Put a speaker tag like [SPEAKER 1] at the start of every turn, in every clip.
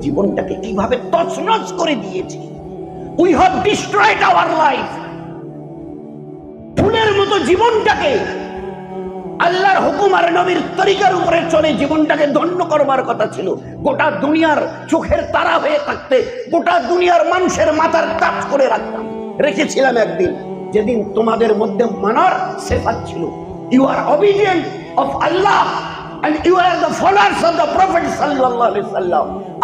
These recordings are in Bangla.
[SPEAKER 1] জীবনটাকে কীভাবে তছনছ করে দিয়েছি? We have destroyed our life ফুলের মতো জীবনটাকে আল্লাহর হুকুম আর নবীর তরিকার উপরে চলে জীবনটাকে ধন্য করবার কথা ছিল। গোটা দুনিয়ার চোখের তারা হয়ে থাকতে, গোটা দুনিয়ার মানুষের মাথার কাজ করে রাখতাম। রেখেছিলাম একদিন, যেদিন তোমাদের মধ্যে মানার সেফাত ছিল। You are obedient of Allah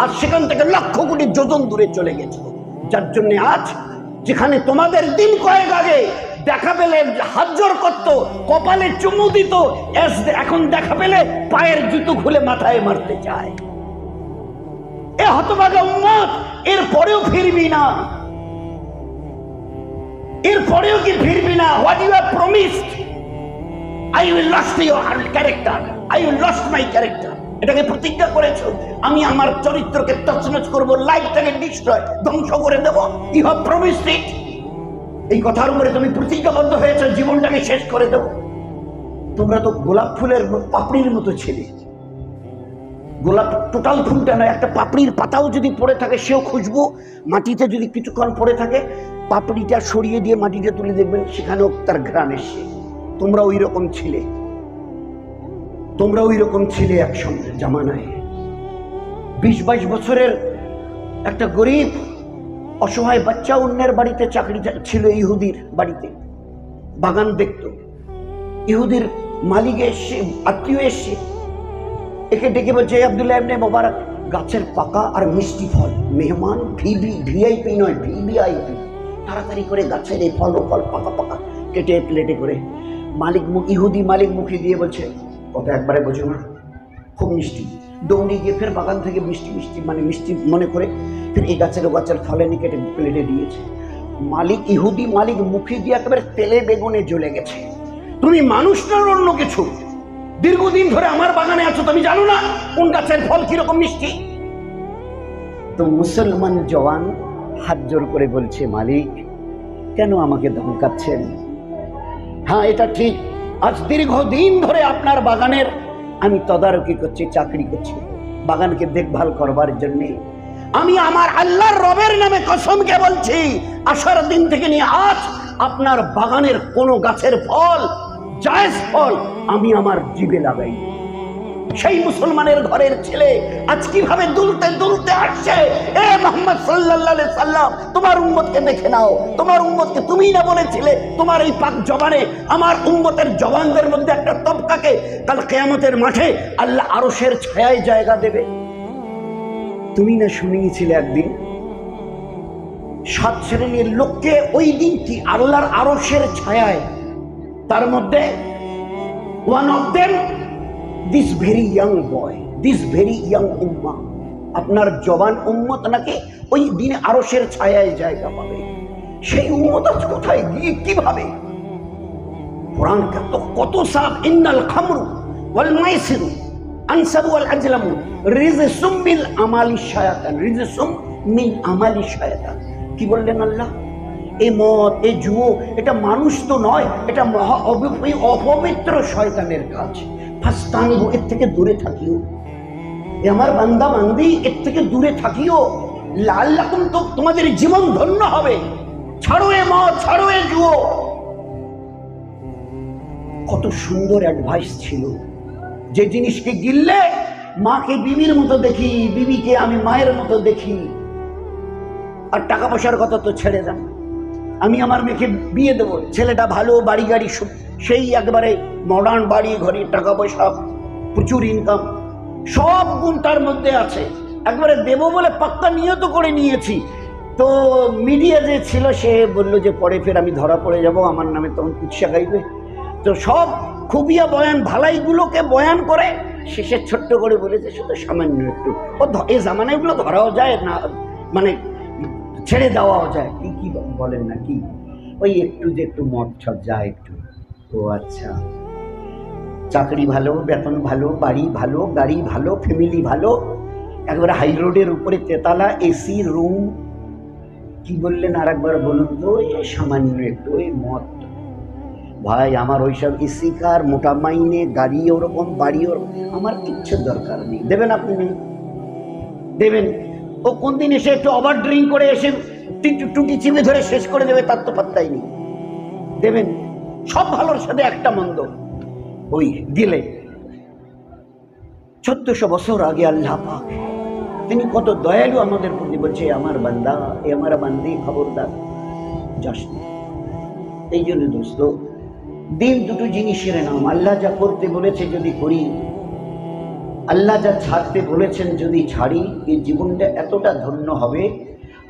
[SPEAKER 1] আর সেখান থেকে লক্ষ কোটি যোজন দূরে চলে গেছিল যার জন্য আজ যেখানে তোমাদের দিন কয়েক আগে দেখা পেলে হাজ্জর করত, কপালে চুমু দিত এখন দেখা পেলে পায়ের জুতো খুলে মাথায় মারতে চায়। এ হতভাগা উম্মত, এর পরেও ফিরবি না। এর পরেও কি ফিরবি না? What you have promised I will lost your character I lost my character এটাকে প্রতিজ্ঞা করেছ। আমি আমার চরিত্রকে তছনছ করব, লাইফটাকে ডিস্ট্রয় ধ্বংস করে দেব। ইউ হ্যাভ প্রমিসড ইট এই কথার উপরে তুমি প্রতিজ্ঞাবদ্ধ হয়েছে, জীবনটাকে শেষ করে দেব। তোমরা তো গোলাপ ফুলের পাপড়ির মতো ছেলে। গোলাপ টোটাল ফুলটা নয়, একটা পাপড়ির পাতাও যদি পড়ে থাকে, সেও খুশবু। মাটিতে যদি কিছুক্ষণ পড়ে থাকে, পাপড়িটা সরিয়ে দিয়ে মাটিটা তুলে দেখবেন, সেখানেও তার ঘ্রাণ এসে তোমরা ওই রকম ছিলে। তোমরা ওই রকম ছিলে একসঙ্গে জামানায়। বিশ বাইশ বছরের একটা গরিব, অসহায় বাচ্চা অন্যের বাড়িতে চাকরি ছিল ইহুদির বাড়িতে। বাগান দেখত। ইহুদির মালিক এসছে আত্মীয় এসছে একে ডেকে বলছে, "এই আব্দুল্লাহ এমনি মোবারক, গাছের পাকা আর মিষ্টি ফল, মেহমান ভিবি, ভিআইপি নয়, ভিভিআইপি। তাড়াতাড়ি করে গাছের এই ফল ও ফল পাকা পাকা কেটে প্লেটে করে মালিক মুখ ইহুদি মালিক মুখে দিয়ে বলছে কত একবারে বোঝো না। খুব মিষ্টি। দৌড়ে গিয়ে ফের বাগান থেকে মিষ্টি মিষ্টি মানে মিষ্টি মনে করে ফের এই গাছের ও গাছের ফলে নিয়ে কেটে প্লেটে দিয়েছে। মালিক, ইহুদি মালিক মুখে দিয়ে একেবারে তেলে বেগুনে জ্বলে গেছে। তুমি মানুষ না অন্য কিছু? দীর্ঘদিন ধরে আমার বাগানে আছো, তুমি জানো না কোন গাছের ফল কীরকম মিষ্টি? তো মুসলমান জওয়ান হাত জোর করে বলছে, মালিক, কেন আমাকে ধমকাচ্ছেন? হ্যাঁ এটা ঠিক। আজ দীর্ঘদিন ধরে আপনার বাগানের আমি তদারকি করছি, চাকরি করছি। বাগানকে দেখভাল করবার জন্যে। আমি আমার আল্লাহর রবের নামে কসমকে বলছি আসার দিন থেকে নিয়ে আজ আপনার বাগানের কোনো গাছের ফল, জায়েজ ফল আমি আমার জীবে লাগাই সেই মুসলমানের ঘরের ছেলে আজ কীভাবে দুলতে দুলতে আসছে? এ মোহাম্মদ আলাইহি সাল্লাম, তোমার উম্মতকে দেখে নাও। তোমার উম্মতকে তুমিই না বলেছিলে, তোমার এই পাক জবানে, আমার উম্মতের জবানদের মধ্যে একটা তবকাকে কাল কেয়ামতের মাঠে আল্লাহ আরশের ছায়ায় জায়গা দেবে। তুমি না শুনিয়েছিলে একদিন? সাত শ্রেণির লোককে ওই দিন কি আল্লাহর আরশের ছায়ায়? তার মধ্যে one of them this very young boy this very young উম্মা আপনার জবান উম্মত নাকি ওই দিনে আরসের ছায়ায় জায়গা পাবে? সেই উম্মত আজ কোথায়, গিয়ে কীভাবে? কোরআন কত কত ইন্নাল খামরু ওয়াল মাইসিরু, আনসারু ওয়াল আজলামু, রিজসুম আমালি শায়াতান, রিজসুম মিন আমালি শায়াতান। কি বললেন আল্লাহ? এই মদ এই জুয়ো, এটা মানুষ তো নয়, এটা মহা অপবিত্র শয়তানের কাজ। ফাস্তানি এর থেকে দূরে থাকিও। এ আমার বান্দা বান্দি, এর থেকে দূরে থাকিও। লাল লাকুম তো তোমাদের জীবন ধন্য হবে। ছাড়ো এ মদ, ছাড়ো এ জুয়ো। কত সুন্দর অ্যাডভাইস ছিল। যে জিনিসকে গিললে মাকে বিবির মতো দেখি, বিবিকে আমি মায়ের মতো দেখি। আর টাকা পয়সার কথা তো ছেড়ে দেন আমি আমার মেয়েকে বিয়ে দেবো। ছেলেটা ভালো, বাড়ি গাড়ি সেই একবারে মডার্ন বাড়ি, ঘড়ি, টাকা পয়সা, প্রচুর ইনকাম সব গুণ তার মধ্যে আছে। একবারে দেবো বলে পাক্কা নিয়ত করে নিয়েছি। তো মিডিয়া যে ছিল, সে বলল যে পরে ফের আমি ধরা পড়ে যাব, আমার নামে তখন কুৎসা গাইবে। তো সব খুবিয়া বয়ান, ভালাইগুলোকে বয়ান করে, শেষে ছোট্ট করে বলেছে, শুধু সামান্য একটু। ও এই জামানাগুলো ধরাও যায় না মানে ছেড়ে দেওয়াও যায়। কি কি বলেন না কি? ওই একটু যে একটু মদ সব যায় একটু। ও আচ্ছা। চাকরি ভালো, বেতন ভালো, বাড়ি ভালো, গাড়ি ভালো ফ্যামিলি ভালো। একবারে হাই রোডের উপরে তেতালা এসি রুম কি বললেন আর একবার বলুন তো? সামান্য একটু ওই মদ। ভাই, আমার ওইসব এসি কার মোটা মাইনে, গাড়ি ওরকম, বাড়ি ওরকম, আমার কিচ্ছু দরকার নেই। দেবেন আপনি? দেবেন। ও কোন দিন এসে একটু ওভার ড্রিঙ্ক করে এসে টুটি চিপে ধরে শেষ করে দেবে, তার তো পাত্তাই নেই। দেবেন? সব ভালোর সাথে একটা মন্দ। ওই দিলে চোদ্দশো বছর আগে আল্লাহ পাক, তিনি কত দয়ালু আমাদের প্রতি বলছে আমার বান্দা, এ আমার বান্দি, খবরদার, যাস। এই জন্য দোস্ত দিন দুটো জিনিসের নাম। আল্লাহ যা করতে বলেছে যদি করি আল্লাহ যা ছাড়তে বলেছেন যদি ছাড়ি এই জীবনটা এতটা ধন্য হবে।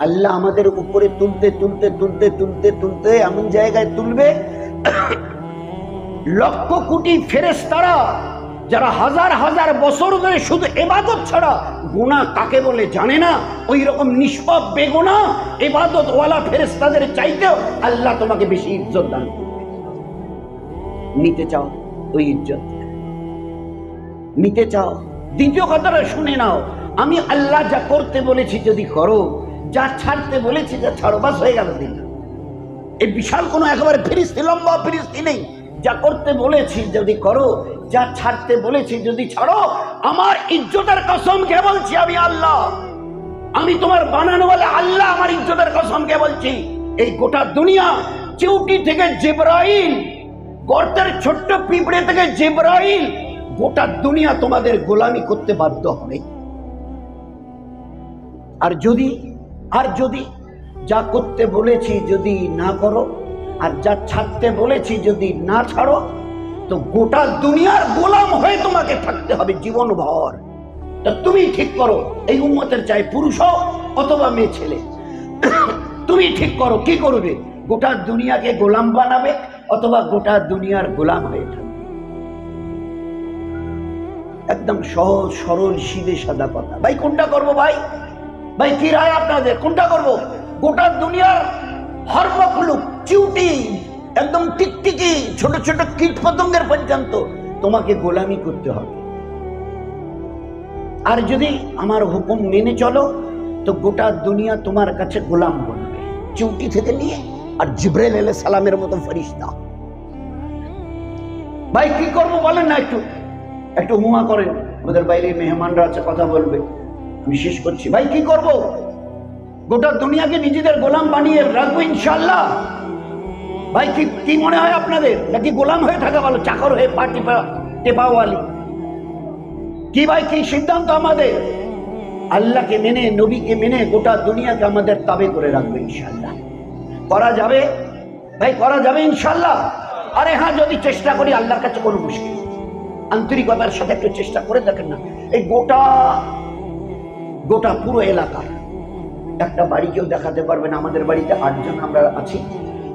[SPEAKER 1] আল্লাহ আমাদের উপরে তুলতে তুলতে তুলতে তুলতে তুলতে এমন জায়গায় তুলবে, লক্ষ কোটি ফেরেস তারা যারা হাজার হাজার বছর ধরে শুধু এবাদত ছাড়া গুণা কাকে বলে জানে না ওই রকম নিষ্পাপ বেগুনা এবাদত ওয়ালা ফেরেস তাদের চাইতেও আল্লাহ তোমাকে বেশি ইজ্জত দান নিতে চাও, ওই ইজ্জত। নিতে চাও দ্বিতীয় কথাটা শুনে নাও। আমি আল্লাহ যা করতে বলেছি যদি করো, যা ছাড়তে বলেছি যা ছাড়ো, বাস হয়ে গেল দিন। এই বিশাল কোনো একেবারে ফিরিস্তি, লম্বা ফিরিস্তি নেই। যা করতে বলেছি যদি করো, যা ছাড়তে বলেছি যদি ছাড়ো, আমার ইজ্জতের কসম কে বলছি আমি আল্লাহ? আমি তোমার বানানো বলে আল্লাহ আমার ইজ্জতের কসম কে বলছি? এই গোটা দুনিয়া চিউটি থেকে জেব্রাইল, গর্তের ছোট্ট পিঁপড়ে থেকে জেব্রাইল গোটা দুনিয়া তোমাদের গোলামি করতে বাধ্য হবে। আর যদি আর যদি যা করতে বলেছি যদি না করো, আর যা ছাড়তে বলেছি যদি না ছাড়ো, তো গোটা দুনিয়ার গোলাম হয়ে তোমাকে থাকতে হবে জীবন ভর তা তুমি ঠিক করো, এই উম্মতের চাই পুরুষ হোক অথবা মেয়ে ছেলে। তুমি ঠিক করো, কি করবে? গোটা দুনিয়াকে গোলাম বানাবে অথবা গোটা দুনিয়ার গোলাম হয়ে থাকবে। একদম সহজ, সরল, সিধে সাদা কথা। ভাই, কোনটা করব ভাই? ভাই, কি রায় আপনাদের? কোনটা করব? গোটা দুনিয়ার হরমখলুক চিউটি, একদম টিকটিকি, ছোট ছোট কীট পতঙ্গের পর্যন্ত তোমাকে গোলামি করতে হবে। আর যদি আমার হুকুম মেনে চলো, তো গোটা দুনিয়া তোমার কাছে গোলাম বনবে চিউটি থেকে নিয়ে আর জিব্রাইল এলে সালামের মতো ফরিস্তা ভাই, কি করব বলেন না একটু। একটু হুমা করেন আমাদের বাইরে মেহমানরা আছে, কথা বলবে। আমি শেষ করছি। ভাই, কি করব? গোটা দুনিয়াকে নিজেদের গোলাম বানিয়ে রাখব ইনশাল্লাহ ভাই, কি কি মনে হয় আপনাদের? নাকি গোলাম হয়ে থাকা ভালো? চাকর হয়ে পা টিপা, টেপাওয়ালি। কি ভাই, কি সিদ্ধান্ত আমাদের? আল্লাহকে মেনে, নবীকে মেনে গোটা দুনিয়াকে আমাদের তাবে করে রাখবে ইনশাল্লাহ করা যাবে? ভাই, করা যাবে ইনশাল্লাহ আরে হ্যাঁ যদি চেষ্টা করি, আল্লাহর কাছে কোনো মুশকিল। আন্তরিকতার সাথে একটু চেষ্টা করে দেখেন না। এই গোটা গোটা পুরো এলাকা একটা বাড়ি কেউ দেখাতে পারবে না। আমাদের বাড়িতে আটজন আমরা আছি।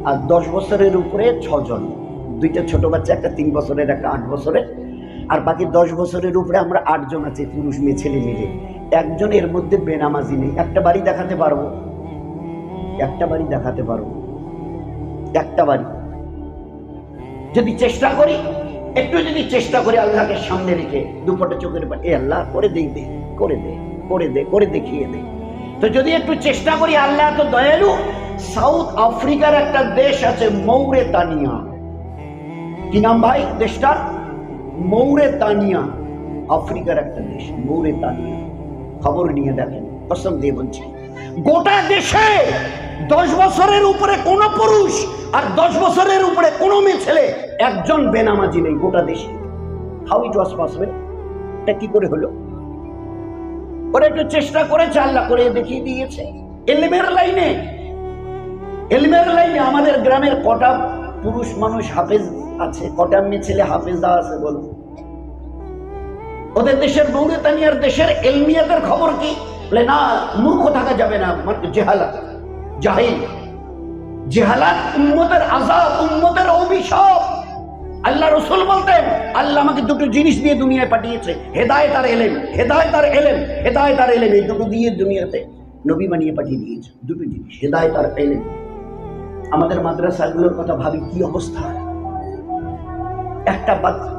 [SPEAKER 1] আর দশ বছরের উপরে ছজন। দুইটা ছোট বাচ্চা, একটা তিন বছরের, একটা আট বছরের। আর বাকি দশ বছরের উপরে আমরা আটজন আছি, পুরুষ মেয়ে, ছেলে মিলে একজন এর মধ্যে বেনামাজি নেই। একটা বাড়ি দেখাতে পারব? একটা বাড়ি দেখাতে পারব? একটা বাড়ি। যদি চেষ্টা করি একটু যদি চেষ্টা করি আল্লাহকে সামনে রেখে, দুপটে চোখের পা- এ আল্লাহ, করে দেই দে, করে দে করে দে, করে দেখিয়ে দে। তো যদি একটু চেষ্টা করি, আল্লাহ তো দয়ালু, সাউথ আফ্রিকার একটা দেশ আছে মৌরে তানিয়া কি নাম ভাই দেশটার? মৌরে তানিয়া আফ্রিকার একটা দেশ মৌরে তানিয়া খবর নিয়ে দেখেন, কসম দিয়ে বলছি। গোটা দেশে দশ বছরের উপরে কোন পুরুষ আর দশ বছরের উপরে কোন মেয়ে ছেলে একজন বেনামাজি নেই গোটা দেশে। হাউ ইট ওয়াজ পসিবল এটা কি করে হলো? ওরা একটু চেষ্টা করেছে, আল্লাহ করে দেখিয়ে দিয়েছে। এলমের লাইনে এলমের লাইনে আমাদের গ্রামের কটা পুরুষ মানুষ হাফেজ আছে, কটা মেয়ে ছেলে হাফেজা আছে বলো ওদের দেশের মৌরিতানিয়ার দেশের এলমিয়াতের খবর কি? বলে, না, মূর্খ থাকা যাবে না জেহালাত, জাহিল। জেহালাত উম্মতের আজাব উম্মতের অভিশাপ। আল্লাহ রসুল বলতেন, আল্লাহ আমাকে দুটো জিনিস দিয়ে দুনিয়ায় পাঠিয়েছে। হেদায় তার এলেম। হেদায় তার এলেম। হেদায় তার এলেম, এই দুটো দিয়ে দুনিয়াতে নবী বানিয়ে পাঠিয়ে দিয়েছে। দুটো জিনিস হেদায় তার এলেম। আমাদের মাদ্রাসাগুলোর কথা ভাবি, কি অবস্থা? একটা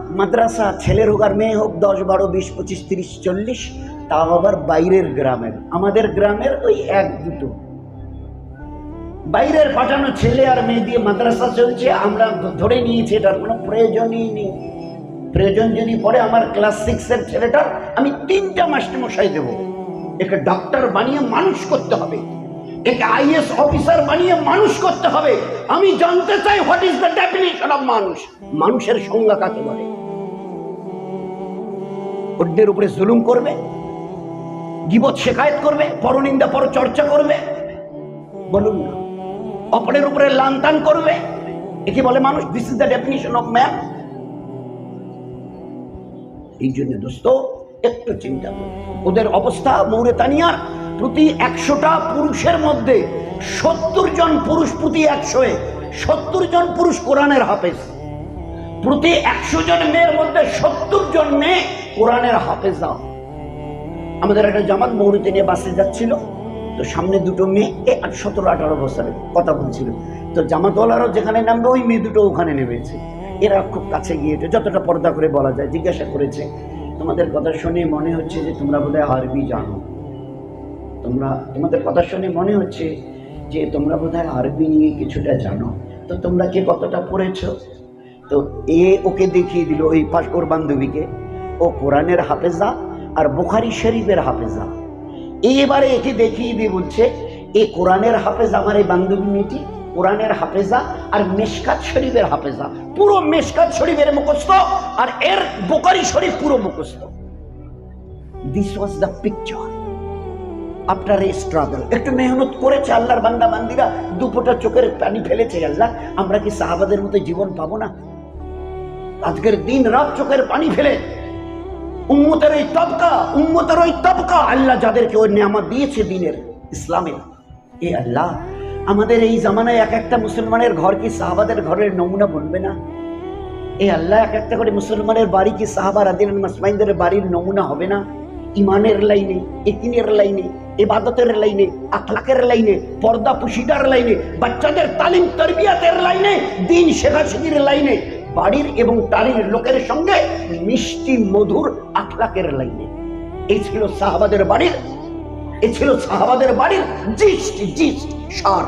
[SPEAKER 1] মাদ্রাসা ছেলের হোক আর মেয়ে হোক, দশ বারো, বিশ, পঁচিশ, তিরিশ, চল্লিশ, তাও আবার বাইরের গ্রামের। আমাদের গ্রামের ওই এক দুটো। বাইরের পাঠানো ছেলে আর মেয়ে দিয়ে মাদ্রাসা চলছে, আমরা ধরে নিয়েছি, এটার কোনো প্রয়োজনই নেই। প্রয়োজন যদি পড়ে, আমার ক্লাস সিক্সের ছেলেটার আমি তিনটা মাস্টারমশাই দেবো। একে ডাক্তার বানিয়ে মানুষ করতে হবে। একে আইএস অফিসার বানিয়ে মানুষ করতে হবে। আমি জানতে চাই what is the definition of মানুষ? মানুষের সংজ্ঞা কাকে বলে? অন্যের উপরে জুলুম করবে, গিবত শেখায়ত করবে, পরনিন্দা পর চর্চা করবে। বলুন না। অপরের উপরে লানতান করবে। একে বলে মানুষ? This is the definition of man এই জন্য দোস্ত, একটু চিন্তা করো। ওদের অবস্থা মৌরেতানিয়ার প্রতি একশোটা পুরুষের মধ্যে সত্তর জন পুরুষ প্রতি একশো সত্তর জন পুরুষ কোরআনের হাফেজ। প্রতি একশো জন মেয়ের মধ্যে সত্তর জন মেয়ে কোরআনের হাফেজা। আমাদের একটা জামাত মৌরিতে নিয়ে বাসে যাচ্ছিল। তো সামনে দুটো মেয়ে আট সতেরো, আঠারো বছরের কথা বলছিল। তো জামাতওয়ালারও যেখানে নামবে, ওই মেয়ে দুটো ওখানে নেমেছে। এরা খুব কাছে গিয়ে যতটা পর্দা করে বলা যায়, জিজ্ঞাসা করেছে। তোমাদের কথা শুনে মনে হচ্ছে যে তোমরা বোধহয় আরবি জানো। তোমরা, তোমাদের কথা শুনে মনে হচ্ছে যে তোমরা বোধহয় আরবি নিয়ে কিছুটা জানো। তো তোমরা কি কতটা পড়েছো? তো এ ওকে দেখিয়ে দিল ওই পাশ ওর বান্ধবীকে। ও কোরআনের হাফেজা আর বুখারি শরীফের হাফেজা। এবারে একে দেখিয়ে দিয়ে বলছে, এ কোরআনের হাফেজ আমার এই বান্ধবী মেয়েটি, কোরআনের হাফেজা আর মেশকাত শরীফের হাফেজা। পুরো মেশকাত শরীফের মুখস্থ আর এর বোকারি শরীফ পুরো মুখস্থ। This was the picture after a struggle একটু মেহনত করেছে আল্লাহর বান্দা বান্দিরা দুপোটা চোখের পানি ফেলেছে, আল্লাহ, আমরা কি সাহাবাদের মতো জীবন পাবো না? আজকের দিন রাত চোখের পানি ফেলে উম্মতের ওই তবকা, উম্মতের ওই তবকা। আল্লাহ যাদেরকে ওই নিয়ামত দিয়েছে দিনের ইসলামের এ আল্লাহ, আমাদের এই জামানায় এক একটা মুসলমানের ঘর কি সাহাবাদের ঘরের নমুনা বলবে না? এ আল্লাহ, এক একটা করে মুসলমানের বাড়ি কি সাহাবা রাদিন মাসমাইনদের বাড়ির নমুনা হবে না? ইমানের লাইনে, একিনের লাইনে, এবাদতের লাইনে, আখলাকের লাইনে, পর্দা পুশিদার লাইনে, বাচ্চাদের তালিম, তরবিয়াতের লাইনে, দিন শেখাশেখির লাইনে বাড়ির এবং টালির লোকের সঙ্গে মিষ্টি, মধুর আখলাকের লাইনে। এই ছিল সাহাবাদের বাড়ির এ ছিল সাহাবাদের বাড়ির জিস্ট জিস্ট সার।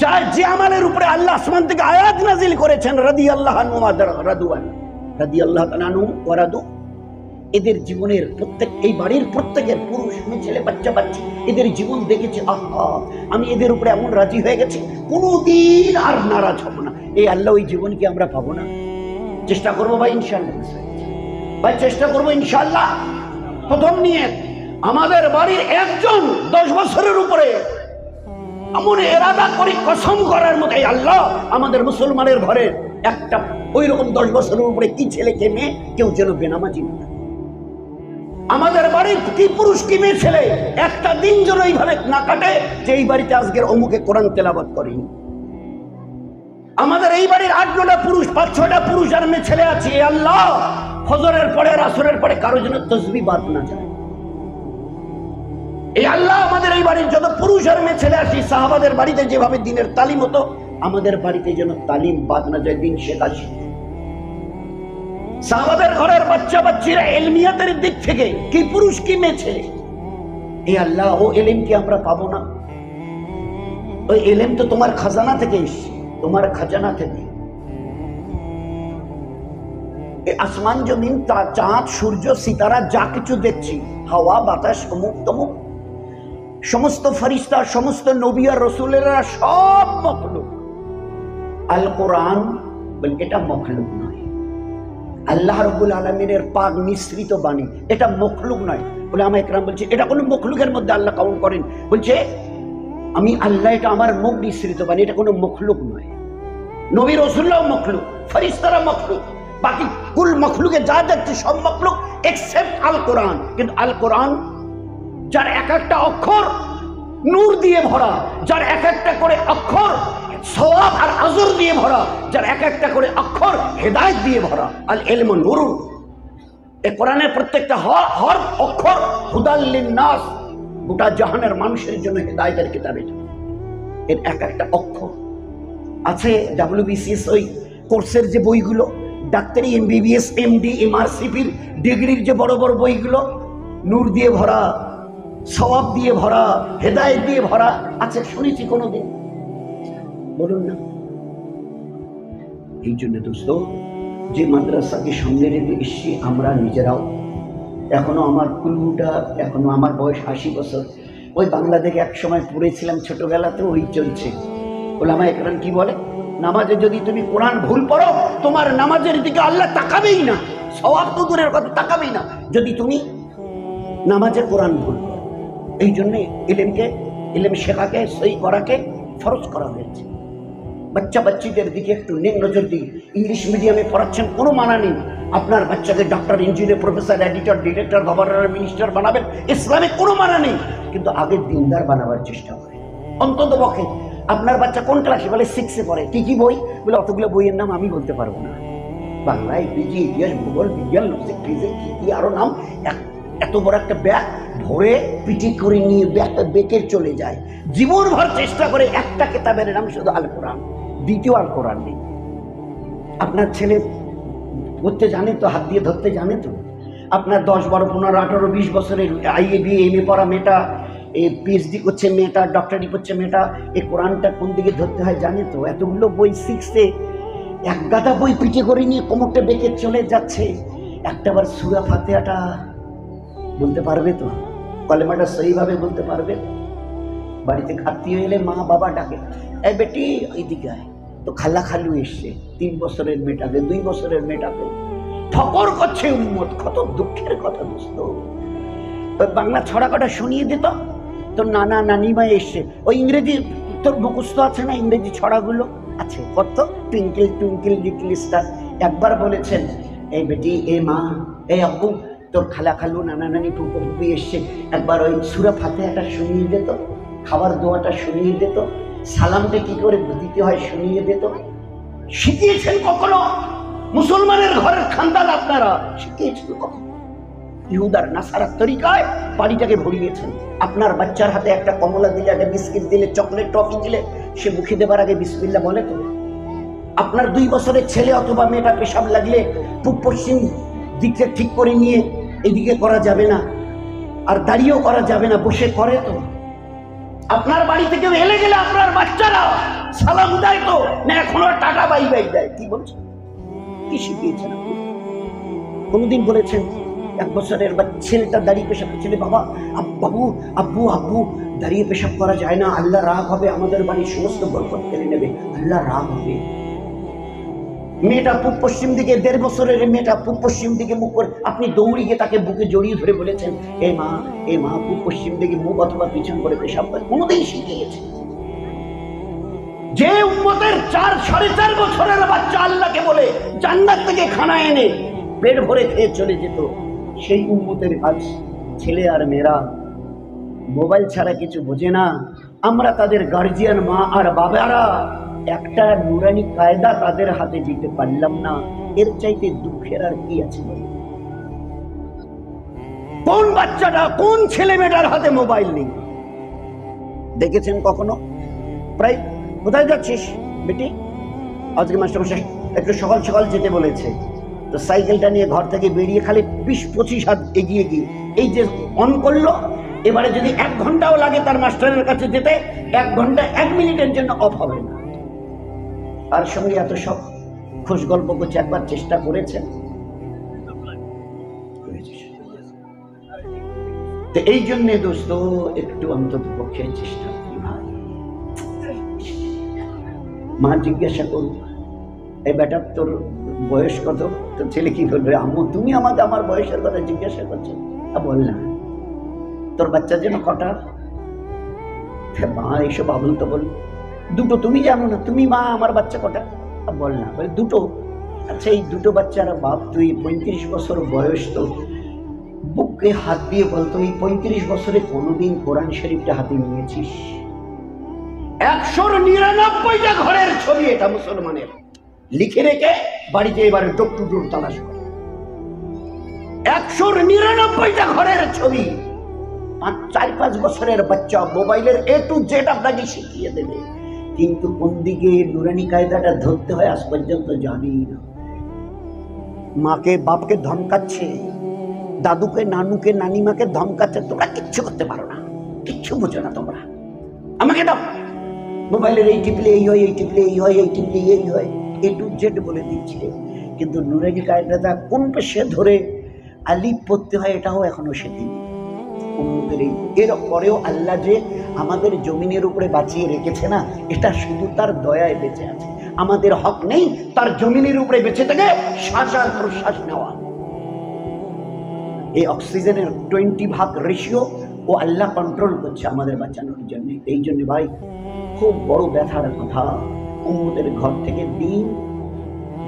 [SPEAKER 1] যার যে আমালের উপরে আল্লাহ আসমান থেকে আয়াত নাজিল করেছেন রাদি আল্লাহ রাদুয়ান রাদি আল্লাহ তানানু ওয়ারাদু এদের জীবনের প্রত্যেক, এই বাড়ির প্রত্যেকের পুরুষ, মেয়ে, ছেলে, বাচ্চা বাচ্চা, এদের জীবন দেখেছে, আহা, আমি এদের উপরে এমন রাজি হয়ে গেছি, কোনোদিন আর নারাজ হব না। এই আল্লাহ ওই জীবন কি আমরা পাবো না। চেষ্টা করব ভাই, ইনশাল্লাহ। ভাই, চেষ্টা করব, ইনশাল্লাহ। প্রথম নিয়ে, আমাদের বাড়ির একজন দশ বছরের উপরে এমন এরাদা করি, কসম করার মতো আল্লাহ আমাদের মুসলমানের ঘরে একটা ওই রকম দশ বছরের উপরে কি ছেলে, কে মেয়ে, কেউ যেন বেনামাজি না আমাদের বাড়ির কি পুরুষ, কি মেয়ে ছেলে, একটা দিন যেন এইভাবে না কাটে যে এই বাড়িতে আজকের অমুকে কোরআন তেলাবাদ করেনি। আমাদের এই বাড়ির আট নটা পুরুষ, পাঁচ ছটা পুরুষ আর মেয়ে ছেলে আছে আল্লাহ! ফজরের পরে আর আসরের পরে কারও যেন তসবি বাদ না যায়। এই আল্লাহ, আমাদের এই বাড়ির যত পুরুষ আর মেয়ে ছেলে আসি সাহাবাদের বাড়িতে যেভাবে দিনের তালিম হতো, আমাদের বাড়িতে যেন তালিম বাদ না যায়, দিন শেখা শিখে সাহাবাদের ঘরের বাচ্চা বাচ্চিরা এলমিয়াতের দিক থেকে, কি পুরুষ, কি মেয়ে ছেলে? এই আল্লাহ, ও এলেম কি আমরা পাবো না? ওই এলেম তো তোমার খাজানা থেকে এসছে। তোমার খাজানা থেকে। আসমান জমিন, তা চাঁদ, সূর্য, সিতারা, যা কিছু দেখছি, হাওয়া, বাতাস, অমুক তমুক, সমস্ত ফরিস্তা সমস্ত নবী আর রসুলেরা সব মখলুক। আল কোরআন এটা মখলুক নয়। আল্লাহ রবুল আলমিনের পাক মিশ্রিত বাণী, এটা মখলুক নয়। বলে আমার একরাম বলছে, এটা কোনো মখলুকের মধ্যে আল্লাহ কাউন্ট করেন। বলছে, আমি আল্লাহ, এটা আমার মুখ মিশ্রিত বাণী, এটা কোনো মখলুক নয়। নবী রসুল্লাহ মখলুক, ফরিস্তারা মখলুক, বাকি কুল মখলুকে যা দেখছে সব মখলুক এক্সেপ্ট আল কোরআন। কিন্তু আল কোরআন, যার এক একটা অক্ষর নূর দিয়ে ভরা, যার এক একটা করে অক্ষর সওয়াব আর আজর দিয়ে ভরা, যার এক একটা করে অক্ষর হেদায়েত দিয়ে ভরা। আল এলম নুরুন। এ কোরআনের প্রত্যেকটা হর অক্ষর হুদাল্লিন নাস গোটা জাহানের মানুষের জন্য হেদায়েতের কিতাব এটা। এর এক একটা অক্ষর। আছে ডাব্লিউবিসিএস ওই কোর্সের যে বইগুলো, ডাক্তারি এমবিবিএস এমডি এমআরসিপির ডিগ্রির যে বড় বড় বইগুলো, নূর দিয়ে ভরা, সওয়াব দিয়ে ভরা, হেদায়েত দিয়ে ভরা, আছে, শুনেছি কোনো দিন বলুন না। এই জন্য দোস্ত, যে মাদ্রাসাকে সামনে রেখে এসছি, আমরা নিজেরাও। এখনও আমার কুলুটা, এখনও আমার বয়স আশি বছর। ওই বাংলা থেকে এক সময় পড়েছিলাম ছোটবেলাতে ওই চলছে। ওলামা একরাম কি বলে? নামাজে যদি তুমি কোরআন ভুল পড়ো, তোমার নামাজের দিকে আল্লাহ তাকাবেই না। সবাব তো দূরের কথা, তাকাবেই না। যদি তুমি নামাজে কোরআন ভুল এই জন্যে ইলেমকে, ইলেম শেখাকে, সই করাকে ফরজ করা হয়েছে। বাচ্চা বাচ্চিদের দিকে একটু নেক নজর দিন। ইংলিশ মিডিয়ামে পড়াচ্ছেন, কোনো মানা নেই। আপনার বাচ্চাকে doctor engineer professor editor director governor minister বানাবেন, ইসলামে কোনো মানা নেই। কিন্তু আগে দিনদার বানাবার চেষ্টা করে। অন্তত পক্ষে আপনার বাচ্চা কোন ক্লাসে বলে সিক্সে পড়ে। কি কি বই? বলে অতগুলো বইয়ের নাম আমি বলতে পারব না। বাংলা ইংরেজি ইতিহাস ভূগোল বিজ্ঞান লজিক ফিজিক্স কি কি আরও নাম। এত বড় একটা ব্যাগ ভরে পিটি করে নিয়ে ব্যাগটা বেঁকে চলে যায়। জীবনভর চেষ্টা করে একটা কেতাবের নাম শুধু আল কোরআন। দ্বিতীয় আল কোরআন নেই। আপনার ছেলে করতে জানে তো, হাত দিয়ে ধরতে জানে তো? আপনার দশ বারো, পনেরো, আঠারো, বিশ বছরের আইএ বি এম এ পড়া মেয়েটা এ পিএইচডি করছে মেয়েটা ডক্টরি করছে মেয়েটা এই কোরআনটা কোন দিকে ধরতে হয় জানে তো? এতগুলো বই শিখছে, এক গাদা বই পিঠে করে নিয়ে কোমরটা বেঁকে চলে যাচ্ছে। একটা একটাবার সুরা ফাতেহাটা বলতে পারবে তো? কলেমাটা সহিভাবে বলতে পারবে? বাড়িতে আত্মীয় এলে মা বাবা ডাকে এই বেটি এইদিকে আয়। তো খালা খালু এসছে, তিন বছরের মেয়েটাকে, দুই বছরের মেয়েটাকে। ঠকর করছে উন্মত কত দুঃখের কথা ওই বাংলা ছড়া কটা শুনিয়ে দিত তোর নানা নানিমা এসছে ওই ইংরেজি, তোর মুখস্থ আছে না ইংরেজি ছড়াগুলো? আছে, কত? Twinkle twinkle, little star. একবার বলেছেন এই বেটি, এ মা এই আব্বু তোর খালা খালু, নানা নানি ফুপু ফুপি এসছে একবার ওই সুরা ফাতেহাটা শুনিয়ে দিত খাবার দোয়াটা শুনিয়ে দিত সালামটা কি করে দিতে হয় শুনিয়ে দিত শিখিয়েছেন কখনো? মুসলমানের ঘরের খানদান আপনারা শিখিয়েছেন কখনো? ইহুদার নাসারার তরিকায় বাড়িটাকে ভরিয়েছেন। আপনার বাচ্চার হাতে একটা কমলা দিলে, একটা বিস্কিট দিলে, চকলেট টফি দিলে, সে মুখে দেবার আগে বিসমিল্লা বলে তো। আপনার দুই বছরের ছেলে অথবা মেয়েটা পেশাব লাগলে পূব পশ্চিম দিকটা ঠিক করে নিয়ে এদিকে করা যাবে না, আর দাঁড়িয়েও করা যাবে না, বসে করে তো। আপনার বাড়ি থেকে এলে গেলে আপনার বাচ্চারা সালাম দেয় তো, না এখনও টাটা বাই বাই দেয়। কি বলছেন? কি শিখিয়েছেন কোনদিন বলেছেন? এক বছরের বা ছেলেটা দাঁড়িয়ে পেশাব ছেলে বাবা বাবু আব্বু আব্বু, দাঁড়িয়ে পেশাব করা যায় না। আল্লাহ রাগ হবে, আমাদের বাড়ির সমস্ত বরকত কেড়ে নেবে। আল্লাহ রাগ হবে। মেয়েটা পূব পশ্চিম দিকে, দেড় বছরের মেয়েটা পূব পশ্চিম দিকে মুখ করে, আপনি দৌড়ি গিয়ে তাকে বুকে জড়িয়ে ধরে বলেছেন, এ মা এ মা, পূব পশ্চিম দিকে মুখ অথবা পিছন করে পেশাব করে। কোনোদিন শিখে গেছে। যে উম্মতের চার, সাড়ে চার বছরের বাচ্চা আল্লাহকে বলে, জান্নাত থেকে খানা এনে পেট ভরে খেয়ে চলে যেত। সেই উম্মতের আজ ছেলে আর মেয়েরা মোবাইল ছাড়া কিছু বোঝে না। আমরা তাদের গার্জিয়ান মা আর বাবারা একটা নুরানি কায়দা তাদের হাতে দিতে পারলাম না। এর চাইতে দুঃখের আর কি আছে কোন বাচ্চাটা, কোন ছেলে মেয়েটার হাতে মোবাইল নেই? দেখেছেন কখনো? প্রায় কোথায় যাচ্ছিস, বেটি? আজকে মাস্টারমশাই, একটু সকাল সকাল যেতে বলেছে। তো সাইকেলটা নিয়ে ঘর থেকে বেরিয়ে খালি বিশ পঁচিশ হাত এগিয়ে গিয়ে এই যে অন করল, এবারে যদি এক ঘন্টাও লাগে তার মাস্টারের কাছে যেতে, এক ঘণ্টা, এক মিনিটের জন্য অফ হবে না। তার সঙ্গে এত সব খুশ গল্প করছে, একবার চেষ্টা করেছেন তো এই জন্যে দোস্ত, একটু অন্তত পক্ষে চেষ্টা মা জিজ্ঞাসা করু এই বেটার তোর বয়স কত? তোর ছেলে কি বলবে? আম্মু, তুমি আমাকে আমার বয়সের কথা জিজ্ঞাসা করছ? বল না। তোর বাচ্চার জন্য কটা? মা, এইসব আবুল তো বল দুটো তুমি জানো না, তুমি মা, আমার বাচ্চা কটা? বল না, বলে দুটো। আচ্ছা এই দুটো বাচ্চার বাপ, তুই পঁয়ত্রিশ বছর বয়স তো। বুকে হাত দিয়ে বলতো এই পঁয়ত্রিশ বছরে কোনোদিন কোরআন শরীফটা হাতে নিয়েছিস? একশোর নিরানব্বইটা ঘরের ছবি এটা মুসলমানের। লিখে রেখে বাড়িতে এবারে ডোক টু ডোর তালাশ করে। একশোর নিরানব্বইটা ঘরের ছবি। পাঁচ, চার, পাঁচ বছরের বাচ্চা মোবাইলের এ টু জেড আপনাকে শিখিয়ে দেবে। কিন্তু কোন দিকে নুরানি কায়দাটা ধরতে হয় আজ পর্যন্ত জানি না। মাকে, বাপকে ধমকাচ্ছে, দাদুকে, নানুকে, নানিমাকে ধমকাচ্ছে, তোমরা কিচ্ছু করতে পারো না। কিচ্ছু বোঝো না তোমরা। আমাকে দাও। মোবাইলের এই টিপলে এই হয়, এই টিপলে এই হয়, এই টিপলে এই হয়। এ টু জেড বলে দিচ্ছে কিন্তু নুরানি কায়দাটা কোন পেশে ধরে আলিফ পড়তে হয় এটাও এখনও শেখেনি উম্মতের এই এর পরেও আল্লাহ যে আমাদের জমিনের উপরে বাঁচিয়ে রেখেছে না, এটা শুধু তার দয়ায় বেঁচে আছে। আমাদের হক নেই, তার জমিনের উপরে বেঁচে থেকে শ্বাস আর প্রশ্বাস নেওয়া। এই অক্সিজেনের টোয়েন্টি ভাগ রেশিও ও আল্লাহ কন্ট্রোল করছে আমাদের বাঁচানোর জন্য। এই জন্য ভাই, খুব বড় ব্যথার কথা। উম্মতের ঘর থেকে দিন,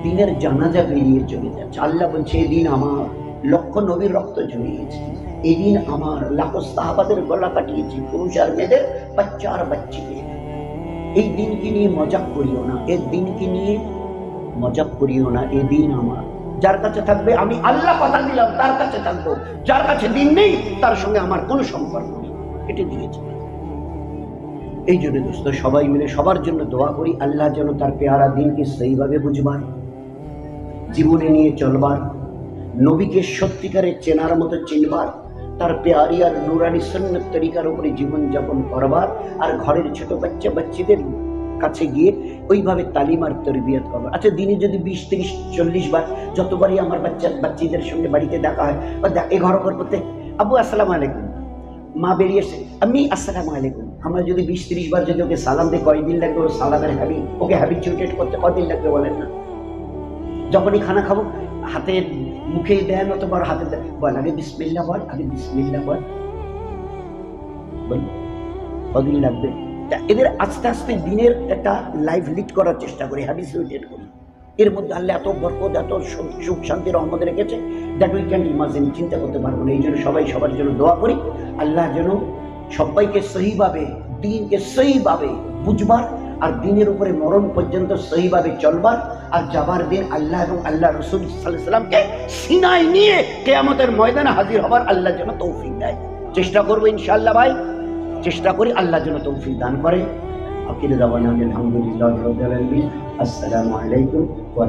[SPEAKER 1] দিনের জানাজা বেরিয়ে চলে যাচ্ছে আল্লাহ বলছে এই দিন আমার লক্ষ নবীর রক্ত ঝরিয়েছে। এই দিন আমার লাখো সাহাবাদের গলা কাটিয়েছি, পুরুষ আর মেয়েদের বাচ্চা আর বাচ্চিকে। এই দিনকে নিয়ে মজাক করিও না এই দিনকে নিয়ে মজাক করিও না এই দিন আমার। যার কাছে থাকবে, আমি আল্লাহ কথা দিলাম, তার কাছে থাকব। যার কাছে দিন নেই, তার সঙ্গে আমার কোনো সম্পর্ক নেই। এটা দিয়েছে। এই জন্য দোস্ত, সবাই মিলে সবার জন্য দোয়া করি, আল্লাহ যেন তার পেয়ারা দিনকে সেইভাবে বুঝবার, জীবনে নিয়ে চলবার, নবীকে সত্যিকারে চেনার মতো চিনবার, তার পেয়ারি আর নুরানি সন্ন্যত তরিকার উপরে জীবনযাপন করবার আর ঘরের ছোট বাচ্চা বাচ্চাদের কাছে গিয়ে ওইভাবে তালিম আর তরবিয়ত করবার। আচ্ছা দিনে যদি বিশ, তিরিশ, চল্লিশ বার যতবারই আমার বাচ্চা, বাচ্চাদের সঙ্গে বাড়িতে দেখা হয়, বা এ ঘর ঘর করতে আবু, আসসালাম আলাইকুম। মা বেরিয়েছে। আমি, আসসালামু আলাইকুম। আমরা যদি বিশ তিরিশ বার যদি ওকে সালাম দিই, কয়দিন লাগবে ও সালামের হ্যাবি ওকে হ্যাবিচুয়েটেড করতে কদিন লাগবে বলেন না? যখনই খানা খাব, হাতে মুখে দেন অতবার হাতে দেন বল আগে বিসমিল্লা বল, আগে বিসমিল্লা বল। কদিন লাগবে? তা এদের আস্তে আস্তে দিনের একটা লাইফ লিড করার চেষ্টা করি হ্যাবিচুয়েটেড করি। এর মধ্যে আল্লাহ এত বরকত, এত সুখ সুখ, শান্তি, রহমত রেখেছে দ্যাট উই ক্যান ইমাজিন চিন্তা করতে পারব না। এই জন্য সবাই সবার জন্য দোয়া করি। আল্লাহ যেন সবাইকে সহিভাবে, দিনকে সহিভাবে বুঝবার আর দিনের উপরে মরণ পর্যন্ত সহিভাবে চলবার আর যাবার দিন আল্লাহ এবং আল্লাহ রসুল সাল্লামকে সিনাই নিয়ে কেয়ামতের ময়দানে হাজির হবার আল্লাহ যেন তৌফিক দেয়। চেষ্টা করব ইনশাআল্লাহ ভাই, চেষ্টা করি আল্লাহ যেন তৌফিক দান করে। আলহামদুলিল্লাহ আসসালামু আলাইকুম ওয়া